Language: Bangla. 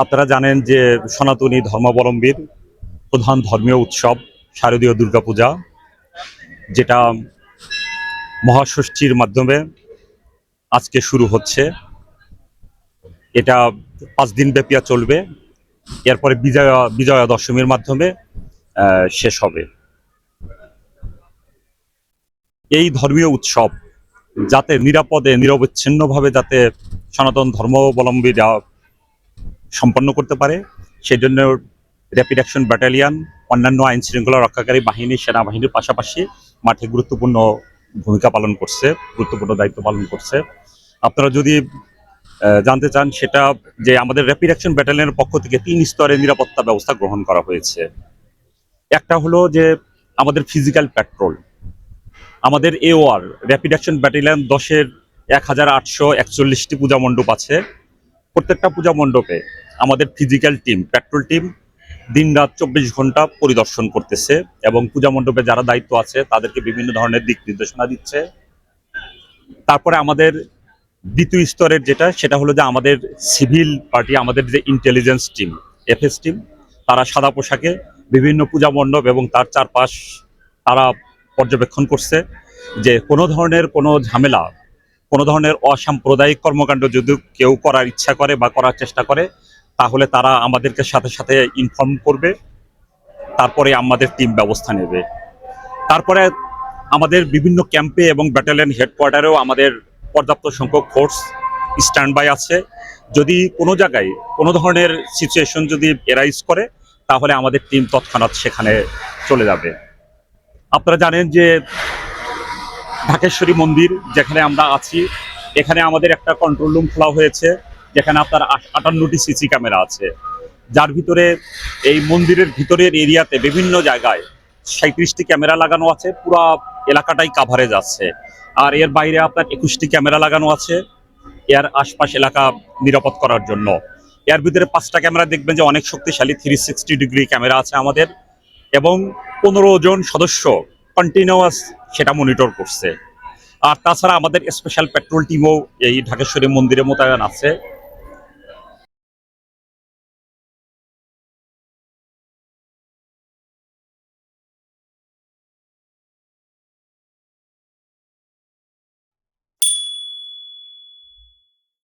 আপনারা জানেন যে সনাতনী ধর্মাবলম্বীর প্রধান ধর্মীয় উৎসব শারদীয় দুর্গাপূজা, যেটা মহাষষ্ঠীর মাধ্যমে আজকে শুরু হচ্ছে। এটা পাঁচ দিন ব্যাপিয়া চলবে। এরপরে বিজয়া বিজয়া দশমীর মাধ্যমে শেষ হবে। এই ধর্মীয় উৎসব যাতে নিরাপদে, নিরবচ্ছিন্নভাবে যাতে সনাতন ধর্মাবলম্বীরা সম্পন্ন করতে পারে। সেই জন্য র্যাপিড অ্যাকশন ব্যাটালিয়ান অন্যান্য আইন শৃঙ্খলা রক্ষাকারী বাহিনী, সেনাবাহিনীর পাশাপাশি মাঠে গুরুত্বপূর্ণ ভূমিকা পালন করছে, গুরুত্বপূর্ণ দায়িত্ব পালন করছে। আপনারা যদি জানতে চান, সেটা যে আমাদের র্যাপিড অ্যাকশন ব্যাটালিয়নের পক্ষ থেকে তিন স্তরের নিরাপত্তা ব্যবস্থা গ্রহণ করা হয়েছে। একটা হলো যে আমাদের ফিজিক্যাল পেট্রোল আমাদের এওআর র্যাপিড অ্যাকশন ব্যাটালিয়ন দশের এক হাজার আটশো একচল্লিশটি পূজা মণ্ডপ আছে। প্রত্যেকটা পূজা মণ্ডপে আমাদের ফিজিক্যাল টিম পেট্রোল টিম দিন রাত চব্বিশ ঘণ্টা পরিদর্শন করতেছে এবং পূজা মণ্ডপে যারা দায়িত্ব আছে, তাদেরকে বিভিন্ন ধরনের দিক নির্দেশনা দিচ্ছে। তারপরে আমাদের দ্বিতীয় স্তরের যেটা, সেটা হলো যে আমাদের সিভিল পার্টি আমাদের যে ইন্টেলিজেন্স টিম এফএস টিম তারা সাদা পোশাকে বিভিন্ন পূজা মণ্ডপ এবং তার চারপাশ তারা পর্যবেক্ষণ করছে যে কোনো ধরনের কোনো ঝামেলা, কোনো ধরনের অসাম্প্রদায়িক কর্মকাণ্ড যদি কেউ করার ইচ্ছা করে বা করার চেষ্টা করে তাহলে তারা আমাদেরকে সাথে সাথে ইনফর্ম করবে, তারপরে আমাদের টিম ব্যবস্থা নেবে। তারপরে আমাদের বিভিন্ন ক্যাম্পে এবং ব্যাটালিয়ন হেডকোয়ার্টারেও আমাদের পর্যাপ্ত সংখ্যক ফোর্স স্ট্যান্ড বাই আছে। যদি কোনো জায়গায় কোনো ধরনের সিচুয়েশন যদি এরাইজ করে, তাহলে আমাদের টিম তৎক্ষণাৎ সেখানে চলে যাবে। আপনারা জানেন যে ঢাকেশ্বরী মন্দির যেখানে আমরা আছি, এখানে আমাদের একটা কন্ট্রোল রুম খোলা হয়েছে। যেখানে আপনার আট- আটান্নটি সিসি ক্যামেরা আছে। যার ভিতরে এই মন্দিরের ভিতরের এরিয়াতে বিভিন্ন জায়গায় সাঁত্রিশটি ক্যামেরা লাগানো আছে, পুরা এলাকাটাই কাভারেজ আছে। আর এর বাইরে আপনার একুশটি ক্যামেরা লাগানো আছে, এর আশপাশ এলাকা নিরাপদ করার জন্য। এর ভিতরে পাঁচটা ক্যামেরা দেখবেন যে অনেক শক্তিশালী থ্রি সিক্সটি ডিগ্রি ক্যামেরা আছে আমাদের। এবং পনেরো জন সদস্য কন্টিনিউয়াস সেটা মনিটর করছে। আর তাছাড়া আমাদের স্পেশাল পেট্রোল টিমও এই ঢাকেশ্বরী মন্দিরে মোতায়েন আছে।